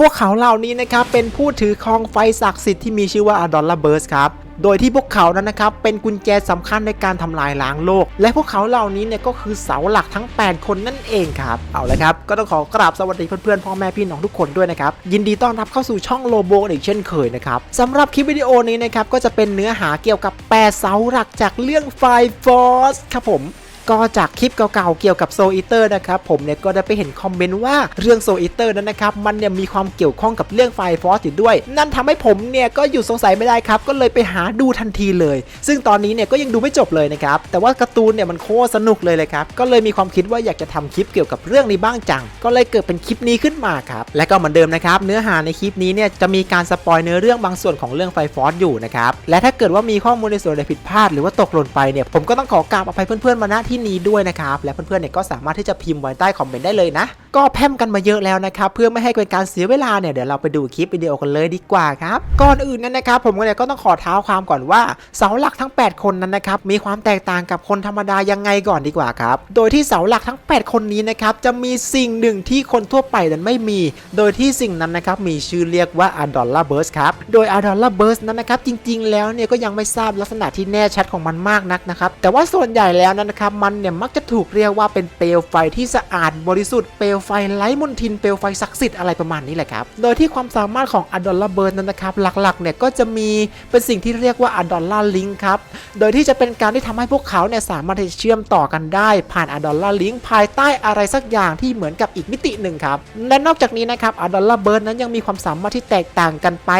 พวกเขาเหล่านี้นะครับเป็นผู้ถือครองไฟศักดิ์สิทธิ์ที่มีชื่อว่าอดอลลาเบิร์สครับโดยที่พวกเขานั้นนะครับเป็นกุญแจสำคัญในการทำลายล้างโลก และพวกเขาเหล่านี้เนี่ยก็คือเสาหลักทั้ง 8 คนนั่นเองครับ เอาละครับ ก็ต้องขอกราบสวัสดีเพื่อนๆพ่อแม่พี่น้องทุกคนด้วยนะครับ ยินดีต้อนรับเข้าสู่ช่องโลโบอีกเช่นเคยนะครับสำหรับคลิปวิดีโอนี้นะครับก็จะเป็นเนื้อหาเกี่ยวกับแปดเสาหลักจากเรื่องไฟฟอสครับผม ก็จากคลิปเก่าๆเกี่ยวกับโซอิเตอร์นะครับผมเนี่ยก็ได้ไปเห็นคอมเมนต์ว่าเรื่องโซอิเตอร์นั้นนะครับมันเนี่ยมีความเกี่ยวข้องกับเรื่องไฟฟอสอยู่ด้วย นั่นทำให้ผมเนี่ยก็หยุดสงสัยไม่ได้ครับ ก็เลยไปหาดูทันทีเลย ซึ่งตอนนี้เนี่ยก็ยังดูไม่จบเลยนะครับแต่ว่าการ์ตูนเนี่ยมันโคตรสนุกเลยเลยครับก็เลยมีความคิดว่าอยากจะทำคลิปเกี่ยวกับเรื่องนี้บ้างจัง ก็เลยเกิดเป็นคลิปนี้ขึ้นมาครับและก็เหมือนเดิมนะครับเนื้อหาในคลิปนี้เนี่ยจะมีการสปอยเนื้อเรื่องบางส่วนของเรื่องไฟฟอสอยู่นะครับและถ้าเกิดว่ามีข้อมูลในส่วนใดผิดพลาดหรือว่าตกหล่นไปเนี่ยผมก็ต้องขอกราบอภัยเพื่อนๆมาณที่นี้ด้วยนะครับและเพื่อนๆเนี่ยก็สามารถที่จะพิมพ์ไว้ใต้คอมเมนต์ได้เลยนะ ก็แพมกันมาเยอะแล้วนะครับเพื่อไม่ให้เป็นการเสียเวลาเนี่ยเดี๋ยวเราไปดูคลิปวิดีโอกันเลยดีกว่าครับก่อนอื่นนั้นนะครับผมก็เนี่ยก็ต้องขอเท้าความก่อนว่าเสาหลักทั้ง 8 คนนั้นนะครับมีความแตกต่างกับคนธรรมดายังไงก่อนดีกว่าครับโดยที่เสาหลักทั้ง 8 คนนี้นะครับจะมีสิ่งหนึ่งที่คนทั่วไปนั้นไม่มี โดยที่สิ่งนั้นนะครับมีชื่อเรียกว่า a d o l l a Burst ครับโดย a d o l l a Burst นั้นนะครับจริง ๆ แล้วเนี่ยก็ยังไม่ทราบลักษณะที่แน่ชัดของมันมากนักนะครับแต่ว่าส่วนใหญ่แล้วนั้นนะครับมันเนี่ยมักจะถูกเรียกว่าเป็นเปลวไฟที่สะอาดบริสุทธิ์เปลวไฟไร้มลทินเปลวไฟศักดิ์สิทธิ์อะไรประมาณนี้แหละครับ โดยที่ความสามารถของ a d o l l a Burst นั้นนะครับ หลักๆเนี่ยก็จะมีเป็นสิ่งที่เรียกว่า a d o l l a Link ครับ โดยที่จะเป็นการที่ทำให้พวกเขาเนี่ยสามารถที่จะเชื่อมต่อกันได้ ผ่าน a d o l l a Link ภายใต้อะไรสักอย่างที่เหมือนกับอีกมิติหนึ่งครับ และนอกจากนี้นะครับ a d o l l a Burst นั้นยังมีความสามารถที่แตกต่างกันไป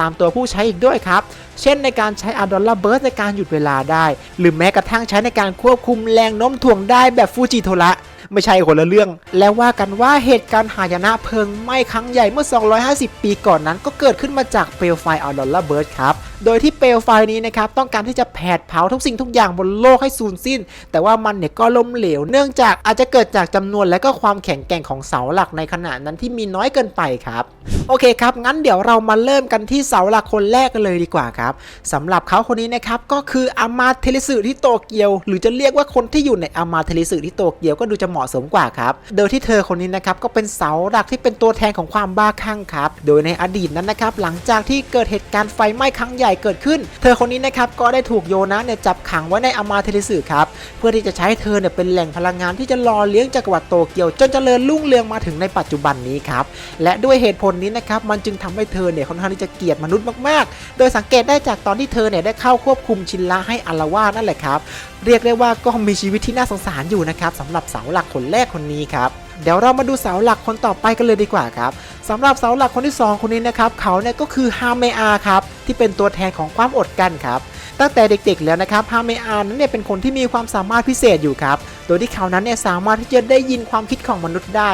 ตามตัวผู้ใช้อีกด้วยครับเช่นในการใช้ a d o l l a Burst ในการหยุดเวลาได้ หรือแม้กระทั่งใช้ในการควบคุมแรงโน้มถ่วงได้แบบฟูจิโทระไม่ใช่คนละเรื่อง แล้วว่ากันว่าเหตุการณ์หายนะเพลิงไหม้ครั้งใหญ่เมื่อ 250 ปีก่อนนั้นก็เกิดขึ้นมาจากเปลวไฟอัลดอลลาเบิร์ดครับโดยที่เปลวไฟนี้นะครับต้องการที่จะแผดเผาทุกสิ่งทุกอย่างบนโลกให้สูญสิ้น แต่ว่ามันเนี่ยก็ล้มเหลว เนื่องจากอาจจะเกิดจากจำนวนและก็ความแข็งแกร่งของเสาหลักในขณะนั้นที่มีน้อยเกินไปครับโอเคครับ งั้นเดี๋ยวเรามาเริ่มกันที่เสาหลักคนแรกกันเลยดีกว่าครับสำหรับเขาคนนี้นะครับก็คืออามาเทลิสึที่โตเกียว หรือจะเรียกว่าคนที่อยู่ในอามาเทลิสึที่โตเกียวก็ดูจะเหมาะสมกว่าครับโดยที่เธอคนนี้นะครับก็เป็นเสาหลักที่เป็นตัวแทนของความบ้าคลั่งครับโดยในอดีตนั้นนะครับหลังจากที่เกิดเหตุการณ์ไฟไหม้ครั้งใหญ่เกิดขึ้น เธอคนนี้นะครับก็ได้ถูกโยนะเนี่ยจับขังไว้ในอามาเทลิสึครับเพื่อที่จะใช้เธอเนี่ยเป็นแหล่งพลังงานที่จะรอเลี้ยงจักรวรรดิโตเกียว จนเจริญรุ่งเรืองมาถึงในปัจจุบันนี้ครับและด้วยเหตุผลนี้นะครับมันจึงทำให้เธอเนี่ยค่อนข้างที่จะเกลียดมนุษย์มากๆ โดยสังเกตได้จากตอนที่เธอเนี่ยได้เข้าควบคุมชินละให้อารวานั่นแหละครับเรียกได้ว่าก็มีชีวิตที่น่าสงสารอยู่นะครับสำหรับเสาหลักคนแรกคนนี้ครับ เดี๋ยวเรามาดูเสาหลักคนต่อไปกันเลยดีกว่าครับสำหรับเสาหลักคนที่ 2 คนนี้นะครับเขาเนี่ยก็คือฮาเมอาครับที่เป็นตัวแทนของความอดกั้นครับตั้งแต่เด็กๆแล้วนะครับฮาเมอานั้นเนี่ยเป็นคนที่มีความสามารถพิเศษอยู่ครับโดยที่เขานั้นเนี่ยสามารถที่จะได้ยินความคิดของมนุษย์ได้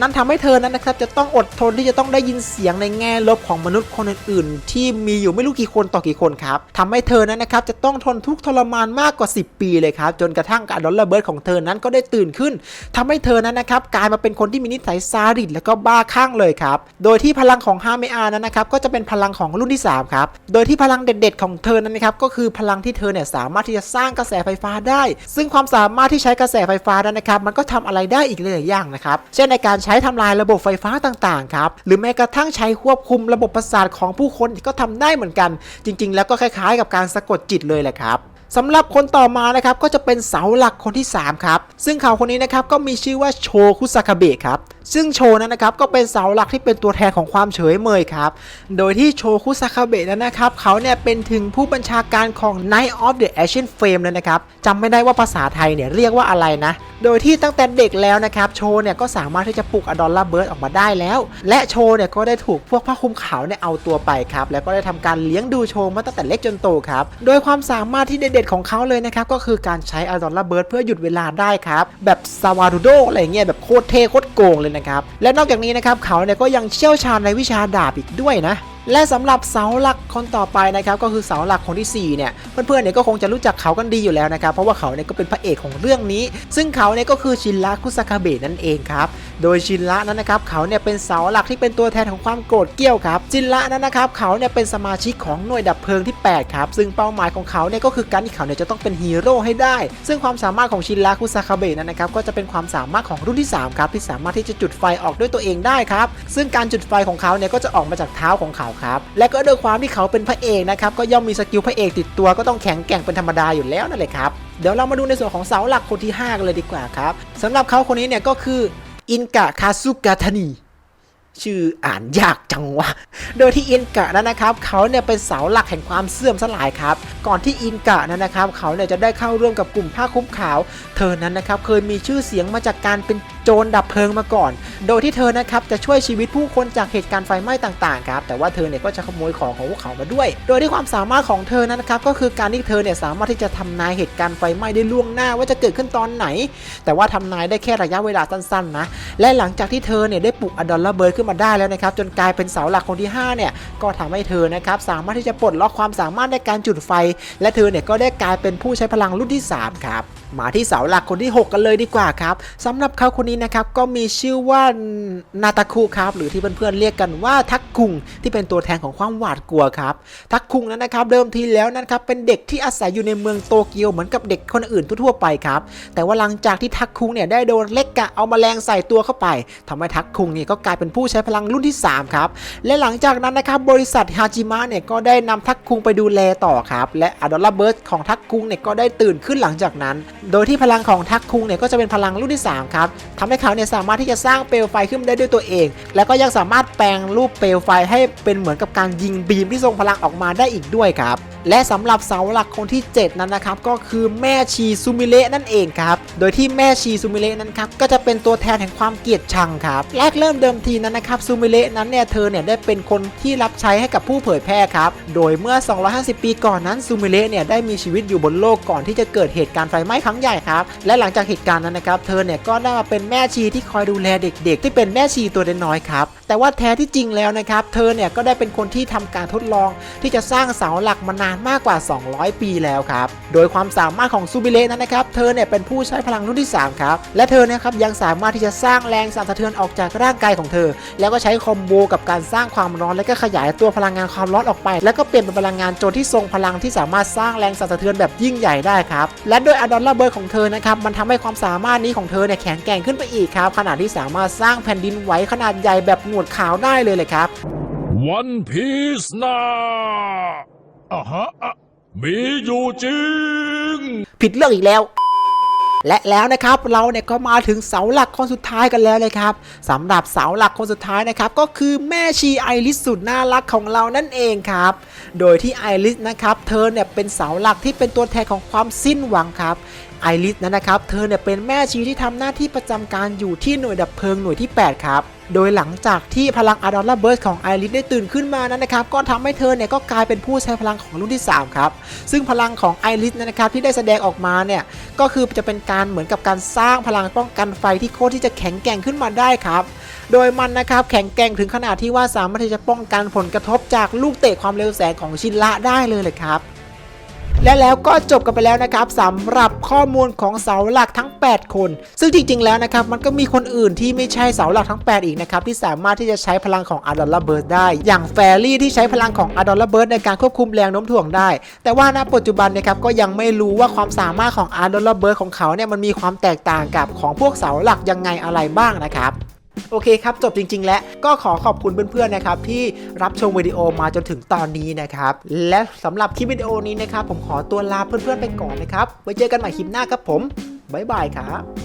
นั่นทำให้เธอนั้นนะครับจะต้องอดทนที่จะต้องได้ยินเสียงในแง่ลบของมนุษย์คนอื่น ๆ ที่มีอยู่ไม่รู้กี่คนต่อกี่คนครับทำให้เธอนั้นนะครับจะต้องทนทุกข์ทรมานมากกว่า 10 ปีเลยครับจนกระทั่งการดอลลาร์เบิร์ดของเธอนั้นก็ได้ตื่นขึ้นทำให้เธอนั้นนะครับกลายมาเป็นคนที่มีนิสัยซาดิสแล้วก็บ้าคลั่งเลยครับโดยที่พลังของฮาเมอานั้นนะครับก็จะเป็นพลังของรุ่นที่3ครับโดยที่พลังเด็ด ๆ ของเธอนั้นนะครับก็คือพลังที่เธอเนี่ยสามารถที่จะสร้างกระแสไฟฟ้าได้ ซึ่งความสามารถที่ใช้กระแสไฟฟ้านั้นนะครับมันก็ทำอะไรได้อีกหลายอย่างนะครับเช่นในการใช้ทำลายระบบไฟฟ้าต่างๆครับหรือแม้กระทั่งใช้ควบคุมระบบประสาทของผู้คนก็ทำได้เหมือนกัน จริง ๆ แล้วก็คล้ายๆ กับการสะกดจิตเลยแหละครับสำหรับคนต่อมานะครับก็จะเป็นเสาหลักคนที่ 3 ครับ ซึ่งเขาคนนี้นะครับก็มีชื่อว่าโชคุซากะเบะครับ ซึ่งโชนั้นนะครับก็เป็นเสาหลักที่เป็นตัวแทนของความเฉยเมยครับ โดยที่โชคุซากาเบะนั้นนะครับเขาเนี่ยเป็นถึงผู้บัญชาการของ Night of the Ancient Flame เลยนะครับจำไม่ได้ว่าภาษาไทยเนี่ยเรียกว่าอะไรนะ โดยที่ตั้งแต่เด็กแล้วนะครับโชเนี่ยก็สามารถที่จะปลุกอดอลลาเบิร์ดออกมาได้แล้ว และโชเนี่ยก็ได้ถูกพวกผ้าคลุมขาวเนี่ยเอาตัวไปครับแล้วก็ได้ทำการเลี้ยงดูโชมาตั้งแต่เล็กจนโตครับโดยความสามารถที่เด็ดๆของเขาเลยนะครับก็คือการใช้อดอลลาเบิร์ดเพื่อหยุดเวลาได้ครับแบบซาวารุโดอะไรเงี้ยแบบโคตรเท่โคตรโกงเลยนะครับ และนอกจากนี้นะครับเขาเนี่ยก็ยังเชี่ยวชาญในวิชาดาบอีกด้วยนะและสำหรับเสาหลักคนต่อไปนะครับก็คือเสาหลักคนที่4เนี่ยเพื่อนๆเนี่ยก็คงจะรู้จักเขากันดีอยู่แล้วนะครับเพราะว่าเขาเนี่ยก็เป็นพระเอกของเรื่องนี้ ซึ่งเขาเนี่ยก็คือชินระคุซากาเบะนั่นเองครับโดยชินละนั้นนะครับเขาเนี่ยเป็นเสาหลักที่เป็นตัวแทนของความโกรธเกี้ยวครับจินละนั้นนะครับเขาเนี่ยเป็นสมาชิกของหน่วยดับเพลิงที่8ครับซึ่งเป้าหมายของเขาเนี่ยก็คือการที่เขาเนี่ยจะต้องเป็นฮีโร่ให้ได้ ซึ่งความสามารถของชินละคุซาคาเบะนั้นนะครับก็จะเป็นความสามารถของรุ่นที่3ครับที่สามารถที่จะจุดไฟออกด้วยตัวเองได้ครับซึ่งการจุดไฟของเขาเนี่ยก็จะออกมาจากเท้าของเขาครับและก็ด้วยความที่เขาเป็นพระเอกนะครับก็ย่อมมีสกิลพระเอกติดตัวก็ต้องแข็งแกร่งเป็นธรรมดาอยู่แล้วนั่นแหละครับเดี๋ยวเรามาดูในส่วนของเสาหลักคนที่5กันเลยดีกว่าครับสำหรับเขาคนนี้เนี่ยก็คือ อินกะคาซุกะทานี ชื่ออ่านยากจังวะ โดยที่อินกะนั้นนะครับเขาเนี่ยเป็นเสาหลักแห่งความเสื่อมสลายครับ ก่อนที่อินกะนั้นนะครับเขาเนี่ยจะได้เข้าร่วมกับกลุ่มผ้าคลุ้มขาว เธอนั้นนะครับเคยมีชื่อเสียงมาจากการเป็นโจรดับเพลิงมาก่อน โดยที่เธอนะครับจะช่วยชีวิตผู้คนจากเหตุการณ์ไฟไหม้ต่างๆครับ แต่ว่าเธอเนี่ยก็จะขโมยของของพวกเขามาด้วย โดยที่ความสามารถของเธอนั้นนะครับก็คือการที่เธอเนี่ยสามารถที่จะทำนายเหตุการณ์ไฟไหม้ได้ล่วงหน้าว่าจะเกิดขึ้นตอนไหน แต่ว่าทำนายได้แค่ระยะเวลาสั้นๆนะ และหลังจากที่เธอเนี่ยได้ปลุกอดอลลาเบิร์ดขึ้นมาได้แล้วนะครับจนกลายเป็นเสาหลักคนที่5เนี่ยก็ทำให้เธอนะครับสามารถที่จะปลดล็อกความสามารถในการจุดไฟ และเธอเนี่ยก็ได้กลายเป็นผู้ใช้พลังรุ่นที่ 3 ครับ มาที่เสาหลักคนที่ 6 กันเลยดีกว่าครับสำหรับเขาคนนี้นะครับก็มีชื่อว่านาตาคุครับหรือที่เพื่อนๆเรียกกันว่าทักคุงที่เป็นตัวแทนของความหวาดกลัวครับทักคุงนั้นนะครับเดิมทีแล้วนะครับเป็นเด็กที่อาศัยอยู่ในเมืองโตเกียวเหมือนกับเด็กคนอื่นทั่วๆไปครับแต่ว่าหลังจากที่ทักคุงเนี่ยได้โดนเล็กกะเอามาแรงใส่ตัวเข้าไปทำให้ทักคุงเนี่ยก็กลายเป็นผู้ใช้พลังรุ่นที่3ครับและหลังจากนั้นนะครับบริษัทฮาจิมะเนี่ยก็ได้นำทักคุงไปดูแลต่อครับและอดอลลาเบิร์ดของทักคุงเนี่ยก็ได้ตื่นขึ้นหลังจากนั้นโดยที่พลังของทักคุงเนี่ยก็จะเป็นพลังรุ่นที่3ครับทำให้เขาเนี่ยสามารถที่จะสร้างเปลวไฟขึ้นได้ด้วยตัวเอง แล้วก็ยังสามารถแปลงรูปเปลวไฟให้เป็นเหมือนกับการยิงบีมที่ทรงพลังออกมาได้อีกด้วยครับ และสำหรับเสาหลักคนที่ 7 นั้นนะครับก็คือแม่ชีซูมิเละนั่นเองครับโดยที่แม่ชีซูมิเละนั้นครับก็จะเป็นตัวแทนแห่งความเกลียดชังครับแรกเริ่มเดิมทีนั้นนะครับซูมิเละนั้นเนี่ยเธอเนี่ยได้เป็นคนที่รับใช้ให้กับผู้เผยแพร่ครับโดยเมื่อ 250 ปีก่อนนั้นซูมิเละเนี่ยได้มีชีวิตอยู่บนโลกก่อนที่จะเกิดเหตุการณ์ไฟไหม้ครั้งใหญ่ครับและหลังจากเหตุการณ์นั้นนะครับเธอเนี่ยก็ได้มาเป็นแม่ชีที่คอยดูแลเด็ก ๆ ที่เป็นแม่ชีตัวน้อยครับ แต่ว่าแท้ที่จริงแล้วนะครับ เธอเนี่ยก็ได้เป็นคนที่ทำการทดลองที่จะสร้างเสาหลักมานานมากกว่า 200 ปีแล้วครับ โดยความสามารถของซูบิเละนั้นนะครับ เธอเนี่ยเป็นผู้ใช้พลังรุ่นที่ 3 ครับ และเธอเนี่ยครับยังสามารถที่จะสร้างแรงสั่นสะเทือนออกจากร่างกายของเธอ แล้วก็ใช้คอมโบกับการสร้างความร้อนและก็ขยายตัวพลังงานความร้อนออกไป แล้วก็เปลี่ยนเป็นพลังงานโจรที่ทรงพลังที่สามารถสร้างแรงสั่นสะเทือนแบบยิ่งใหญ่ได้ครับและด้วยอดอลลาเบิร์ของเธอนะครับมันทำให้ความสามารถนี้ของเธอเนี่ยแข็งแกร่งขึ้นไปอีกครับขนาดที่สามารถสร้างแผ่นดินไหวขนาดใหญ่แบบหนวดขาวได้เลยเลยครับ One Piece นะอะฮะอะมีอยู่จริง ผิดเรื่องอีกแล้วและแล้วนะครับเราเนี่ยก็มาถึงเสาหลักคนสุดท้ายกันแล้วเลยครับสำหรับเสาหลักคนสุดท้ายนะครับก็คือแม่ชีไอริสสุดน่ารักของเรานั่นเองครับ โดยที่ไอริสนะครับเธอเนี่ยเป็นเสาหลักที่เป็นตัวแทนของความสิ้นหวังครับไอริสนั้นนะครับ เธอเนี่ยเป็นแม่ชีที่ทำหน้าที่ประจำการอยู่ที่หน่วยดับเพลิงหน่วยที่ 8 ครับ โดยหลังจากที่พลังอะดอลลาเบิร์สของไอริสได้ตื่นขึ้นมานั้นนะครับ ก็ทำให้เธอเนี่ยก็กลายเป็นผู้ใช้พลังของรุ่นที่ 3 ครับ ซึ่งพลังของไอริสนะครับที่ได้แสดงออกมาเนี่ย ก็คือจะเป็นการเหมือนกับการสร้างพลังป้องกันไฟที่โคตรที่จะแข็งแกร่งขึ้นมาได้ครับ โดยมันนะครับแข็งแกร่งถึงขนาดที่ว่าสามารถที่จะป้องกันผลกระทบจากลูกเตะความเร็วแสงของชินละได้เลยเลยครับ และแล้วก็จบกันไปแล้วนะครับสำหรับข้อมูลของเสาหลักทั้ง 8 คน ซึ่งจริง ๆ แล้วนะครับมันก็มีคนอื่นที่ไม่ใช่เสาหลักทั้ง 8 อีกนะครับที่สามารถที่จะใช้พลังของอดอลลาเบิร์ดได้ อย่างแฟรี่ที่ใช้พลังของอดอลลาเบิร์ดในการควบคุมแรงโน้มถ่วงได้ แต่ว่าณปัจจุบันนะครับก็ยังไม่รู้ว่าความสามารถของอดอลลาเบิร์ดของเขาเนี่ยมันมีความแตกต่างกับของพวกเสาหลักยังไงอะไรบ้างนะครับ โอเคครับ จบจริง ๆ แล้วก็ขอขอบคุณเพื่อนๆนะครับที่รับชมวิดีโอมาจนถึงตอนนี้นะครับ และสำหรับคลิปวิดีโอนี้นะครับผมขอตัวลาเพื่อนๆไปก่อนนะครับไว้เจอกันใหม่คลิปหน้าครับผมบ๊ายบายครับ